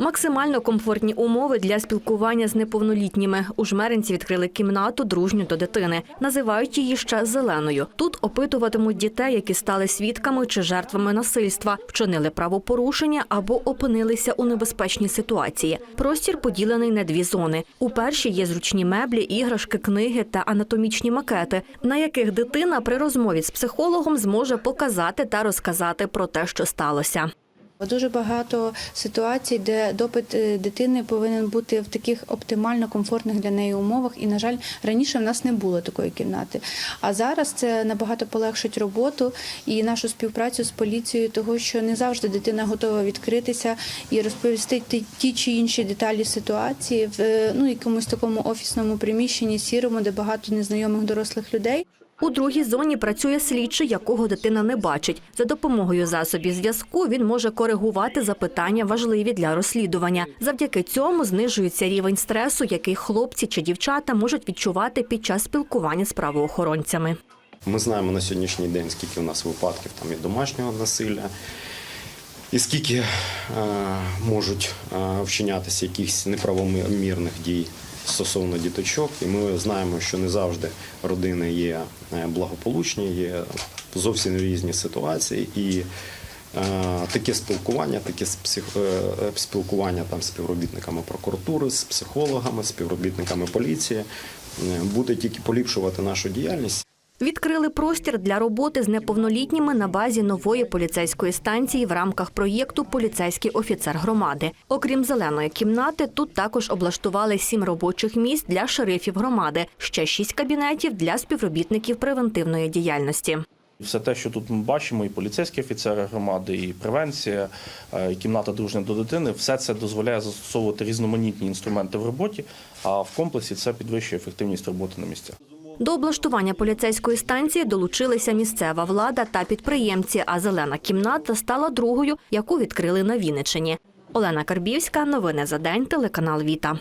Максимально комфортні умови для спілкування з неповнолітніми. У жмеринці відкрили кімнату дружню до дитини. Називають її ще зеленою. Тут опитуватимуть дітей, які стали свідками чи жертвами насильства, вчинили правопорушення або опинилися у небезпечній ситуації. Простір поділений на дві зони. У першій є зручні меблі, іграшки, книги та анатомічні макети, на яких дитина при розмові з психологом зможе показати та розказати про те, що сталося. Дуже багато ситуацій, де допит е, дитини повинен бути в таких оптимально комфортних для неї умовах. І, на жаль, раніше в нас не було такої кімнати. А зараз це набагато полегшить роботу і нашу співпрацю з поліцією, того що не завжди дитина готова відкритися і розповісти ті- чи інші деталі ситуації в е, ну якомусь такому офісному приміщенні, сірому, де багато незнайомих дорослих людей. У другій зоні працює слідчий, якого дитина не бачить. За допомогою засобів зв'язку він може коригувати запитання, важливі для розслідування. Завдяки цьому знижується рівень стресу, який хлопці чи дівчата можуть відчувати під час спілкування з правоохоронцями. Ми знаємо на сьогоднішній день, скільки у нас випадків там і домашнього насилля, і скільки е, можуть е, вчинятися якихось неправомірних дій стосовно діточок. І ми знаємо, що не завжди родини є е, благополучні, є зовсім різні ситуації. І е, таке спілкування, таке е, спілкування там з співробітниками прокуратури, з психологами, співробітниками поліції буде тільки поліпшувати нашу діяльність. Відкрили простір для роботи з неповнолітніми на базі нової поліцейської станції в рамках проєкту Поліцейський офіцер громади. Окрім зеленої кімнати, тут також облаштували сім робочих місць для шерифів громади, ще шість кабінетів для співробітників превентивної діяльності. Все те, що тут ми бачимо, і поліцейські офіцери громади, і превенція, е, і кімната дружня до дитини, все це дозволяє застосовувати різноманітні інструменти в роботі, а в комплексі це підвищує ефективність роботи на місцях. До облаштування поліцейської станції долучилися місцева влада та підприємці, а зелена кімната стала другою, яку відкрили на Вінниччині. Олена Карбівська, новини за день, телеканал Віта.